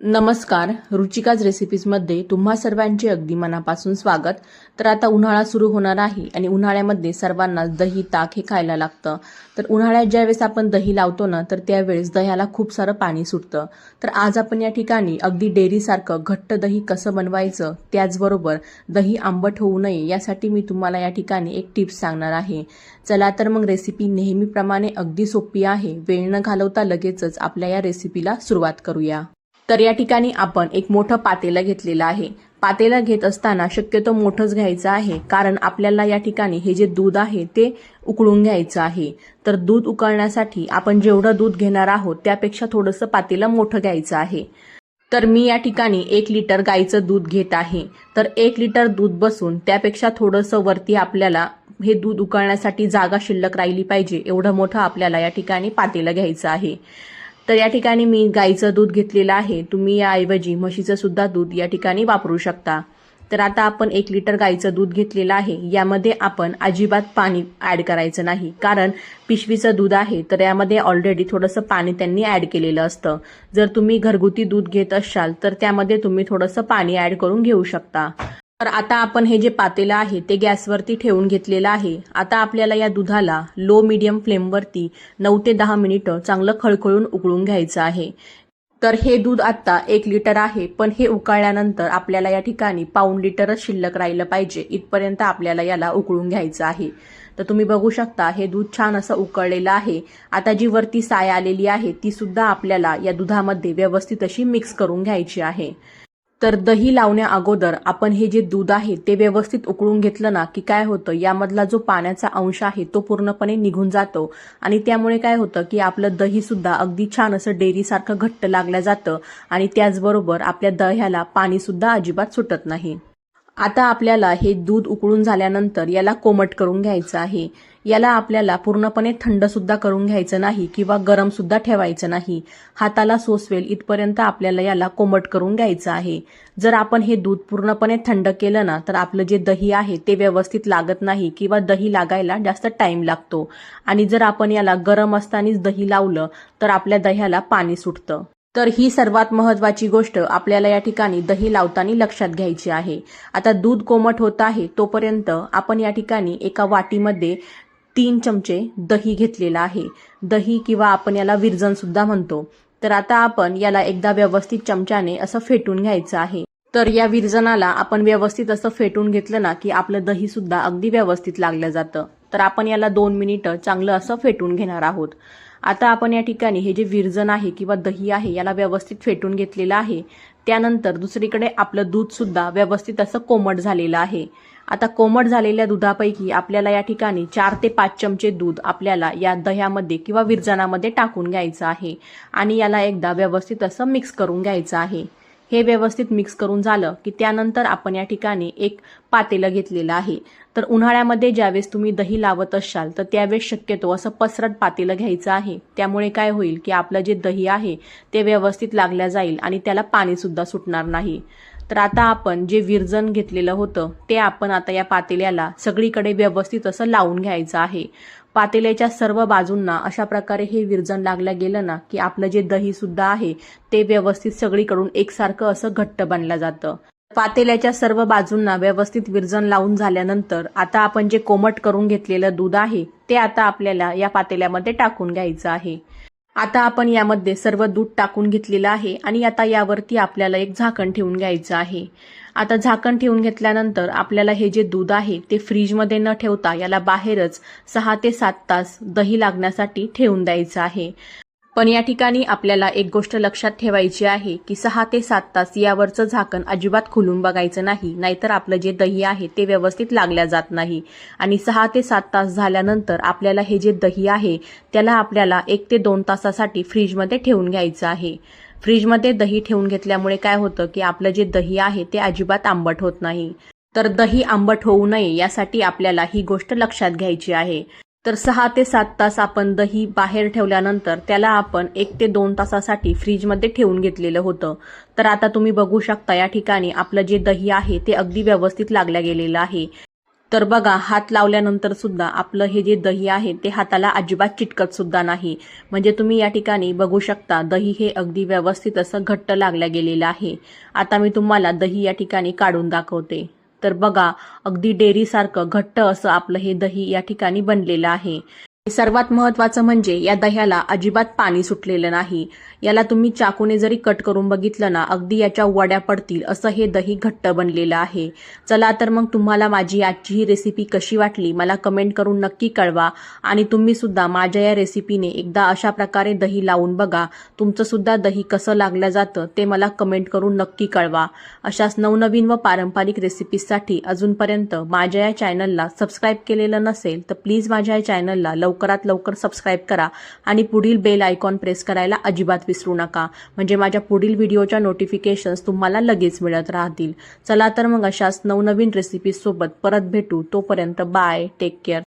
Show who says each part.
Speaker 1: नमस्कार. रुचिकाज रेसिपीजमध्ये तुम्हा सर्वांचे अगदी मनापासून स्वागत. तर आता उन्हाळा सुरू होणार आहे आणि उन्हाळ्यामध्ये सर्वांना दही ताक हे खायला लागतं. तर उन्हाळ्यात ज्यावेळेस आपण दही लावतो ना तर त्यावेळेस दह्याला खूप सारं पाणी सुटतं. तर आज आपण या ठिकाणी अगदी डेअरीसारखं घट्ट दही कसं बनवायचं त्याचबरोबर दही आंबट होऊ नये यासाठी मी तुम्हाला या ठिकाणी एक टिप्स सांगणार आहे. चला तर मग रेसिपी नेहमीप्रमाणे अगदी सोपी आहे. वेळ न घालवता लगेचच आपल्या या रेसिपीला सुरुवात करूया. तर या ठिकाणी आपण एक मोठं पातेलं घेतलेलं आहे. पातेला घेत असताना शक्यतो मोठंच घ्यायचं आहे कारण आपल्याला या ठिकाणी हे जे दूध आहे ते उकळून घ्यायचं आहे. तर दूध उकळण्यासाठी आपण जेवढं दूध घेणार आहोत त्यापेक्षा थोडंसं पातेलं मोठं घ्यायचं आहे. तर मी या ठिकाणी एक लिटर गाईचं दूध घेत आहे. तर एक लिटर दूध बसून त्यापेक्षा थोडंसं वरती आपल्याला हे दूध उकळण्यासाठी जागा शिल्लक राहिली पाहिजे एवढं मोठं आपल्याला या ठिकाणी पातेलं घ्यायचं आहे. तर या ठिकाणी मी गाईचं दूध घेतलेलं आहे. तुम्ही याऐवजी म्हशीचं सुद्धा दूध या ठिकाणी वापरू शकता. तर आता आपण एक लिटर गाईचं दूध घेतलेलं आहे. यामध्ये आपण अजिबात पाणी ॲड करायचं नाही. कारण पिशवीचं दूध आहे तर यामध्ये ऑलरेडी थोडंसं पाणी त्यांनी ॲड केलेलं असतं. जर तुम्ही घरगुती दूध घेत असाल तर त्यामध्ये तुम्ही थोडंसं पाणी ॲड करून घेऊ शकता. तर आता आपण हे जे पातेलं आहे ते गॅसवरती ठेवून घेतलेलं आहे. आता आपल्याला या दुधाला लो मिडियम फ्लेमवरती नऊ ते दहा मिनिटं चांगलं खळखळून उकळून घ्यायचं आहे. तर हे दूध आत्ता एक लिटर आहे पण हे उकळल्यानंतर आपल्याला या ठिकाणी पाऊण लिटरच शिल्लक राहिलं पाहिजे. इथपर्यंत आपल्याला याला उकळून घ्यायचं आहे. तर तुम्ही बघू शकता हे दूध छान असं उकळलेलं आहे. आता जी वरती साय आलेली आहे ती सुद्धा आपल्याला या दुधामध्ये व्यवस्थित अशी मिक्स करून घ्यायची आहे. तर दही लावण्या अगोदर आपण हे जे दूध आहे ते व्यवस्थित उकळून घेतलं ना की काय होतं यामधला जो पाण्याचा अंश आहे तो पूर्णपणे निघून जातो. आणि त्यामुळे काय होतं की आपलं दही सुद्धा अगदी छान असं डेअरीसारखं घट्ट लागलं जातं आणि त्याचबरोबर आपल्या दह्याला पाणी सुद्धा अजिबात सुटत नाही. आता आपल्याला हे दूध उकळून झाल्यानंतर याला कोमट करून घ्यायचं आहे. याला आपल्याला पूर्णपणे थंड सुद्धा करून घ्यायचं नाही किंवा गरम सुद्धा ठेवायचं नाही. हाताला सोसवेल इथपर्यंत आपल्याला याला कोमट करून घ्यायचं आहे. जर आपण हे दूध पूर्णपणे थंड केलं ना तर आपलं जे दही आहे ते व्यवस्थित लागत नाही किंवा दही लागायला जास्त टाइम लागतो. आणि जर आपण याला गरम असतानाच दही लावलं तर आपल्या दह्याला पाणी सुटतं. तर ही सर्वात महत्वाची गोष्ट आपल्याला या ठिकाणी दही लावताना लक्षात घ्यायची आहे. आता दूध कोमट होत आहे तोपर्यंत आपण या ठिकाणी एका वाटीमध्ये तीन चमचे दही घेतलेलं आहे. दही किंवा आपण याला विरजन सुद्धा म्हणतो. तर आता आपण याला एकदा व्यवस्थित चमच्याने असं फेटून घ्यायचं आहे. तर या विरजनाला आपण व्यवस्थित असं फेटून घेतलं ना की आपलं दही सुद्धा अगदी व्यवस्थित लागलं जातं. तर आपण याला दोन मिनिटं चांगलं असं फेटून घेणार आहोत. आता आपण या ठिकाणी हे जे विरजन आहे किंवा दही आहे याला व्यवस्थित फेटून घेतलेलं आहे. त्यानंतर दुसरीकडे आपलं दूध सुद्धा व्यवस्थित असं कोमट झालेलं आहे. आता कोमट झालेल्या दुधापैकी आपल्याला या ठिकाणी चार ते पाच चमचे दूध आपल्याला या दह्यामध्ये किंवा विरजनामध्ये टाकून घ्यायचं आहे. आणि याला एकदा व्यवस्थित असं मिक्स करून घ्यायचं आहे. हे व्यवस्थित मिक्स करून झालं की त्यानंतर आपण या ठिकाणी एक पातेलं घेतलेलं आहे. तर उन्हाळ्यामध्ये ज्यावेळेस तुम्ही दही लावत असाल तर त्यावेळेस शक्यतो असं पसरट पातेलं घ्यायचं आहे. त्यामुळे काय होईल की आपलं जे दही आहे ते व्यवस्थित लागल्या जाईल आणि त्याला पाणीसुद्धा सुटणार नाही. तर आता आपण जे विरजन घेतलेलं होतं ते आपण आता या पातेल्याला सगळीकडे व्यवस्थित असं लावून घ्यायचं आहे. पातेल्याच्या सर्व बाजूंना अशा प्रकारे हे विरजन लागलं गेलं ना की आपलं जे दही सुद्धा आहे ते व्यवस्थित सगळीकडून एकसारखं असं घट्ट बनलं जातं. पातेल्याच्या सर्व बाजूंना व्यवस्थित विरजन लावून झाल्यानंतर आता आपण जे कोमट करून घेतलेलं दूध आहे ते आता आपल्याला या पातेल्यामध्ये टाकून घ्यायचं आहे. आता आपण यामध्ये सर्व दूध टाकून घेतलेलं आहे आणि आता यावरती आपल्याला एक झाकण ठेवून घ्यायचं आहे. आता झाकण ठेवून घेतल्यानंतर आपल्याला हे जे दूध आहे ते फ्रीजमध्ये न ठेवता याला बाहेरच सहा ते सात तास दही लागण्यासाठी ठेवून द्यायचं आहे. पण या ठिकाणी आपल्याला एक गोष्ट लक्षात ठेवायची आहे की सहा ते सात तास यावरचं झाकण अजिबात खुलून बघायचं नाही नाहीतर आपलं जे दही आहे ते व्यवस्थित लागल्या जात नाही. आणि सहा ते सात तास झाल्यानंतर आपल्याला हे जे दही आहे त्याला आपल्याला एक ते दोन तासासाठी फ्रीजमध्ये ठेवून घ्यायचं आहे. फ्रीजमध्ये दही ठेवून घेतल्यामुळे काय होतं की आपलं जे दही आहे ते अजिबात आंबट होत नाही. तर दही आंबट होऊ नये यासाठी आपल्याला ही गोष्ट लक्षात घ्यायची आहे. तर सहा ते सात तास आपण दही बाहेर ठेवल्यानंतर त्याला आपण एक ते दोन तासासाठी फ्रीजमध्ये ठेवून घेतलेलं होतं. तर आता तुम्ही बघू शकता या ठिकाणी आपलं जे दही आहे ते अगदी व्यवस्थित लागल्या गेलेलं आहे. तर बघा हात लावल्यानंतर सुद्धा आपलं हे जे दही आहे ते हाताला अजिबात चिटकत सुद्धा नाही. म्हणजे तुम्ही या ठिकाणी बघू शकता दही हे अगदी व्यवस्थित असं घट्ट लागल्या गेलेलं आहे. आता मी तुम्हाला दही या ठिकाणी काढून दाखवते. तर बघा अगदी डेअरीसारखं घट्ट असं आपलं हे दही या ठिकाणी बनलेलं आहे. सर्वात महत्वाचं म्हणजे या दह्याला अजिबात पाणी सुटलेलं नाही. याला तुम्ही चाकूने जरी कट करून बघितलं ना अगदी याच्या वड्या पडतील असं हे दही घट्ट बनलेलं आहे. चला तर मग तुम्हाला माझी आजची ही रेसिपी कशी वाटली मला कमेंट करून नक्की कळवा. आणि तुम्ही सुद्धा माझ्या या रेसिपीने एकदा अशा प्रकारे दही लावून बघा तुमचं सुद्धा दही कसं लागलं जातं ते मला कमेंट करून नक्की कळवा. अशाच नवनवीन व पारंपरिक रेसिपीजसाठी अजूनपर्यंत माझ्या या चॅनलला सबस्क्राईब केलेलं नसेल तर प्लीज माझ्या या चॅनलला लवकरात लवकर सबस्क्राईब करा आणि पुढील बेल आयकॉन प्रेस करायला अजिबात विसरू नका. म्हणजे माझ्या पुढील व्हिडिओच्या नोटिफिकेशन्स तुम्हाला लगेच मिळत राहतील. चला तर मग अशाच नवनवीन रेसिपीसोबत परत भेटू. तोपर्यंत बाय टेक केअर